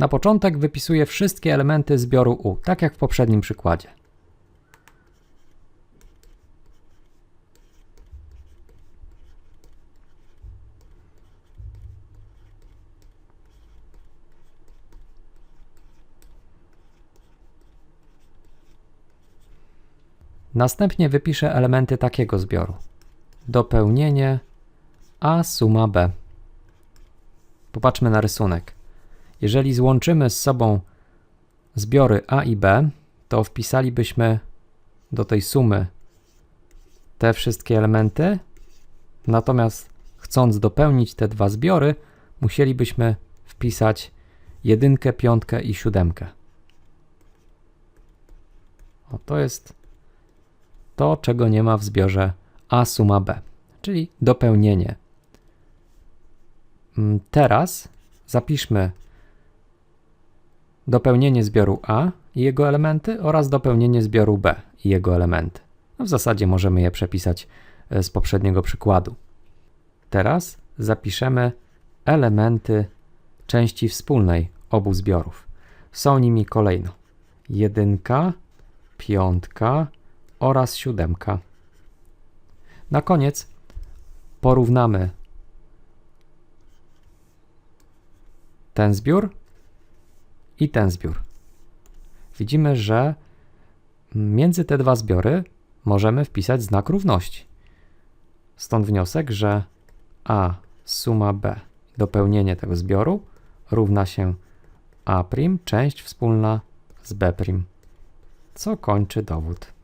Na początek wypisuję wszystkie elementy zbioru U, tak jak w poprzednim przykładzie. Następnie wypiszę elementy takiego zbioru. Dopełnienie A suma B. Popatrzmy na rysunek. Jeżeli złączymy z sobą zbiory A i B, to wpisalibyśmy do tej sumy te wszystkie elementy. Natomiast chcąc dopełnić te dwa zbiory, musielibyśmy wpisać jedynkę, piątkę i siódemkę. O, to jest to, czego nie ma w zbiorze A suma B, czyli dopełnienie. Mm, Teraz zapiszmy dopełnienie zbioru A i jego elementy oraz dopełnienie zbioru B i jego elementy. No w zasadzie możemy je przepisać e, z poprzedniego przykładu. Teraz zapiszemy elementy części wspólnej obu zbiorów. Są nimi kolejno jedynka, piątka oraz siódemka. Na koniec porównamy ten zbiór i ten zbiór. Widzimy, że między te dwa zbiory możemy wpisać znak równości. Stąd wniosek, że A suma B dopełnienie tego zbioru równa się A' część wspólna z B', co kończy dowód.